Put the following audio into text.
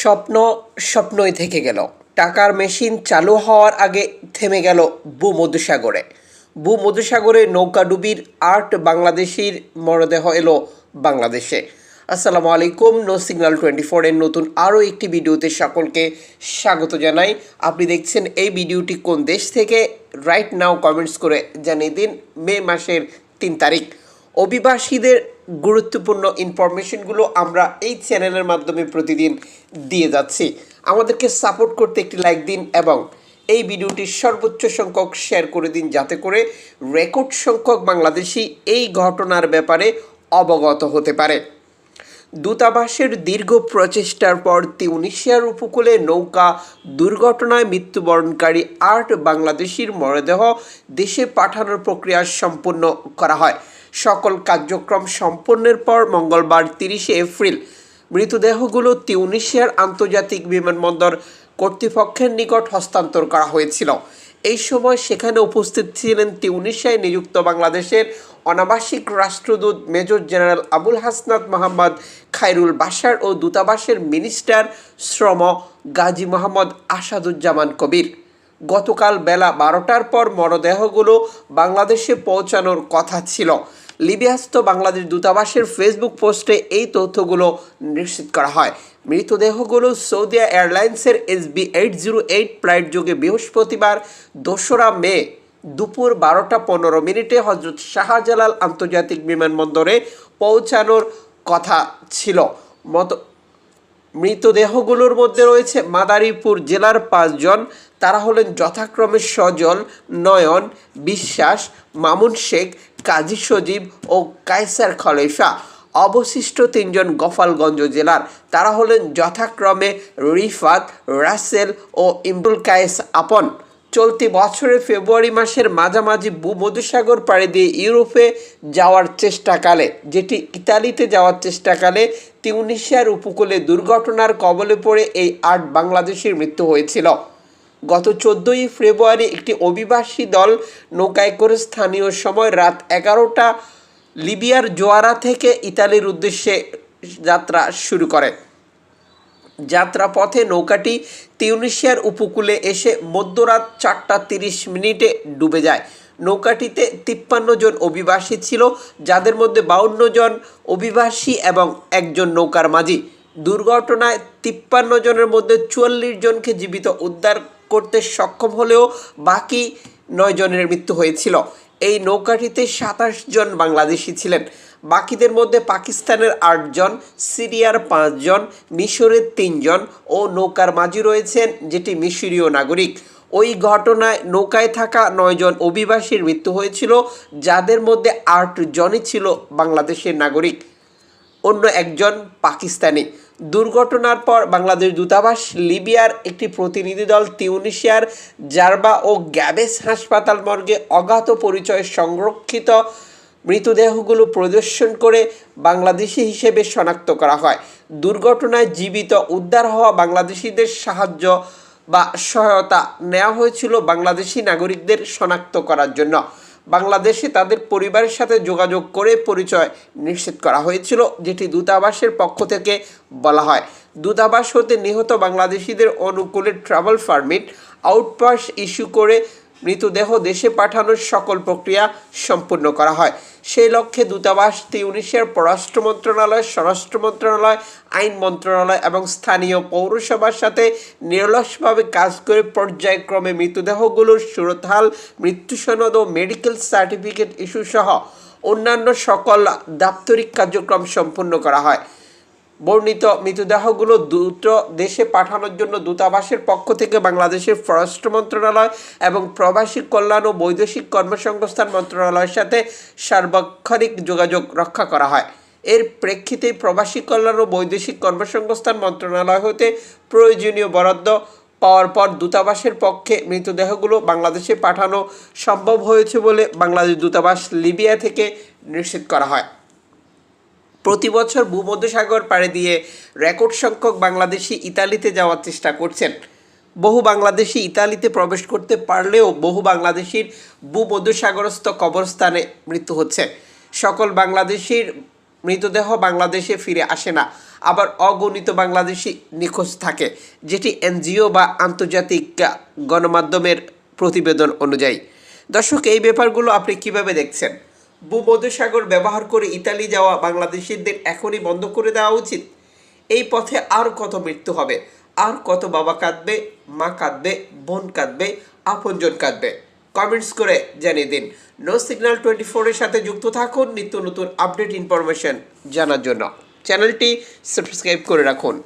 স্বপ্ন স্বপ্নই থেকে গেল। টাকার মেশিন চালু হওয়ার আগে থেমে গেল ভূমধ্যসাগরে ভূমধ্যসাগরে নৌকাডুবির আট বাংলাদেশির মরদেহ এলো বাংলাদেশে। আসসালামু আলাইকুম, নো সিগন্যাল টোয়েন্টি ফোরের নতুন আরও একটি ভিডিওতে সকলকে স্বাগত জানাই। আপনি দেখছেন এই ভিডিওটি কোন দেশ থেকে? রাইট নাও কমেন্টস করে জানিয়ে দিন মে মাসের তিন তারিখ। অভিবাসীদের গুরুত্বপূর্ণ ইনফরমেশনগুলো আমরা এই চ্যানেলের মাধ্যমে প্রতিদিন দিয়ে যাচ্ছি। আমাদেরকে সাপোর্ট করতে একটি লাইক দিন এবং এই ভিডিওটি সর্বোচ্চ সংখ্যক শেয়ার করে দিন যাতে করে রেকর্ড সংখ্যক বাংলাদেশি এই ঘটনার ব্যাপারে অবগত হতে পারে। দূতাবাসের দীর্ঘ প্রচেষ্টার পর তিউনিশিয়ার উপকূলে নৌকা দুর্ঘটনায় মৃত্যুবরণকারী আট বাংলাদেশির মরদেহ দেশে পাঠানোর প্রক্রিয়া সম্পন্ন করা হয়। সকল কার্যক্রম সম্পন্নের পর মঙ্গলবার তিরিশে এপ্রিল মৃতদেহগুলো তিউনিশিয়ার আন্তর্জাতিক বিমানবন্দর কর্তৃপক্ষের নিকট হস্তান্তর করা হয়েছিল। এই সময় সেখানে উপস্থিত ছিলেন তিউনিশিয়ায় নিযুক্ত বাংলাদেশের অনাবাসিক রাষ্ট্রদূত মেজর জেনারেল আবুল হাসনাত মোহাম্মদ, খায়রুল বাশার ও দূতাবাসের মিনিস্টার শ্রম গাজী মোহাম্মদ আসাদুজ্জামান কবির। গতকাল বেলা বারোটার পর মরদেহগুলো বাংলাদেশে পৌঁছানোর কথা ছিল। লিবিয়াস্ত বাংলাদেশ দূতাবাসের ফেসবুক পোস্টে এই তথ্যগুলো নিশ্চিত করা হয়। মৃতদেহগুলো সৌদি এয়ারলাইন্সের SV eight zero eight flight যোগে বৃহস্পতিবার দোসরা মে দুপুর বারোটা পনেরো মিনিটে হজরত শাহজালাল আন্তর্জাতিক বিমানবন্দরে পৌঁছানোর কথা ছিল। মতো মৃতদেহগুলোর মধ্যে রয়েছে মাদারীপুর জেলার পাঁচজন, তারা হলেন যথাক্রমে সজল, নয়ন, বিশ্বাস, মামুন শেখ, কাজী সজীব ও কায়সার খলেফা। অবশিষ্ট তিনজন গোপালগঞ্জ জেলার, তারা হলেন যথাক্রমে রিফাত, রাসেল ও ইমরুল কায়েস আপন। চলতি বছরের ফেব্রুয়ারি মাসের মাঝামাঝি ভূমধুসাগর পাড়ি দিয়ে ইউরোপে যাওয়ার চেষ্টাকালে, যেটি ইতালিতে যাওয়ার চেষ্টাকালে তিউনিশিয়ার উপকূলে দুর্ঘটনার কবলে পড়ে এই আট বাংলাদেশির মৃত্যু হয়েছিল। গত চোদ্দোই ফেব্রুয়ারি একটি অভিবাসী দল নৌকায় করে স্থানীয় সময় রাত এগারোটা লিবিয়ার জোয়ারা থেকে ইতালির উদ্দেশ্যে যাত্রা শুরু করে। যাত্রাপথে নৌকাটি তিউনিশিয়ার উপকূলে এসে মধ্যরাত চারটা তিরিশ মিনিটে ডুবে যায়। নৌকাটিতে তিপ্পান্ন জন অভিবাসী ছিল, যাদের মধ্যে বাউন্ন জন অভিবাসী এবং একজন নৌকার মাঝি। দুর্ঘটনায় তিপ্পান্ন জনের মধ্যে চুয়াল্লিশ জনকে জীবিত উদ্ধার করতে সক্ষম হলেও বাকি নয় জনের মৃত্যু হয়েছিল। এই নৌকাটিতে সাতাশ জন বাংলাদেশি ছিলেন। বাকিদের মধ্যে পাকিস্তানের আটজন, সিরিয়ার পাঁচজন, মিশরের তিনজন ও নৌকার মাঝি রয়েছেন যেটি মিশরীয় নাগরিক। ওই ঘটনায় নৌকায় থাকা নয়জন অভিবাসীর মৃত্যু হয়েছিল, যাদের মধ্যে আট জনই ছিল বাংলাদেশের নাগরিক। অন্য একজন পাকিস্তানি। দুর্ঘটনার পর বাংলাদেশ দূতাবাস, লিবিয়ার একটি প্রতিনিধি দল, তিউনিশিয়ার জারবা ও গ্যাবেস হাসপাতাল মর্গে অজ্ঞাত পরিচয়ে সংরক্ষিত মৃতদেহগুলো প্রদর্শন করে বাংলাদেশি হিসেবে শনাক্ত করা হয়। দুর্ঘটনায় জীবিত উদ্ধার হওয়া বাংলাদেশিদের সাহায্য বা সহায়তা নেওয়া হয়েছিল বাংলাদেশি নাগরিকদের শনাক্ত করার জন্য। বাংলাদেশে তাদের পরিবারের সাথে যোগাযোগ করে পরিচয় নিশ্চিত করা হয়েছিল, যেটি দূতাবাসের পক্ষ থেকে বলা হয়। দূতাবাস হতে নিহত বাংলাদেশিদের অনুকূলে ট্রাভেল পারমিট, আউটপাস ইস্যু করে মৃতদেহ দেশে পাঠানোর সকল প্রক্রিয়া সম্পূর্ণ করা হয়। সেই লক্ষ্যে দূতাবাস তিউনিশিয়ার পররাষ্ট্র মন্ত্রণালয়, স্বরাষ্ট্র মন্ত্রণালয়, আইন মন্ত্রণালয় এবং স্থানীয় পৌরসভার সাথে নিরলসভাবে কাজ করে পর্যায়ক্রমে মৃতদেহগুলোর সুরতহাল মৃত্যু সনদ ও মেডিকেল সার্টিফিকেট ইস্যু সহ অন্যান্য সকল দাপ্তরিক কার্যক্রম সম্পূর্ণ করা হয়। বর্ণিত মৃতদেহগুলো দ্রুত দেশে পাঠানোর জন্য দূতাবাসের পক্ষ থেকে বাংলাদেশের পররাষ্ট্র মন্ত্রণালয় এবং প্রবাসী কল্যাণ ও বৈদেশিক কর্মসংস্থান মন্ত্রণালয়ের সাথে সার্বক্ষণিক যোগাযোগ রক্ষা করা হয়। এর প্রেক্ষিতে প্রবাসী কল্যাণ ও বৈদেশিক কর্মসংস্থান মন্ত্রণালয় হতে প্রয়োজনীয় বরাদ্দ পাওয়ার পর দূতাবাসের পক্ষে মৃতদেহগুলো বাংলাদেশে পাঠানো সম্ভব হয়েছে বলে বাংলাদেশ দূতাবাস লিবিয়া থেকে নিশ্চিত করা হয়। প্রতি বছর ভূমধ্যসাগর পাড়ে দিয়ে রেকর্ড সংখ্যক বাংলাদেশি ইতালিতে যাওয়ার চেষ্টা করছেন। বহু বাংলাদেশি ইতালিতে প্রবেশ করতে পারলেও বহু বাংলাদেশির ভূমধ্যসাগরস্থ কবরস্থানে মৃত্যু হচ্ছে। সকল বাংলাদেশির মৃতদেহ বাংলাদেশে ফিরে আসে না। আবার অগণিত বাংলাদেশি নিখোঁজ থাকে, যেটি এনজিও বা আন্তর্জাতিক গণমাধ্যমের প্রতিবেদন অনুযায়ী। দর্শক, এই ব্যাপারগুলো আপনি কীভাবে দেখছেন? ভূমধ্যসাগর ব্যবহার করে ইতালি যাওয়া বাংলাদেশিদের এখনই বন্ধ করে দেওয়া উচিত। এই পথে আর কত মৃত্যু হবে? আর কত বাবা কাঁদবে, মা কাঁদবে, বোন কাঁদবে, আপনজন কাঁদবে? কমেন্টস করে জানিয়ে দিন। নো সিগন্যাল টোয়েন্টি ফোরের সাথে যুক্ত থাকুন নিত্য নতুন আপডেট ইনফরমেশন জানার জন্য। চ্যানেলটি সাবস্ক্রাইব করে রাখুন।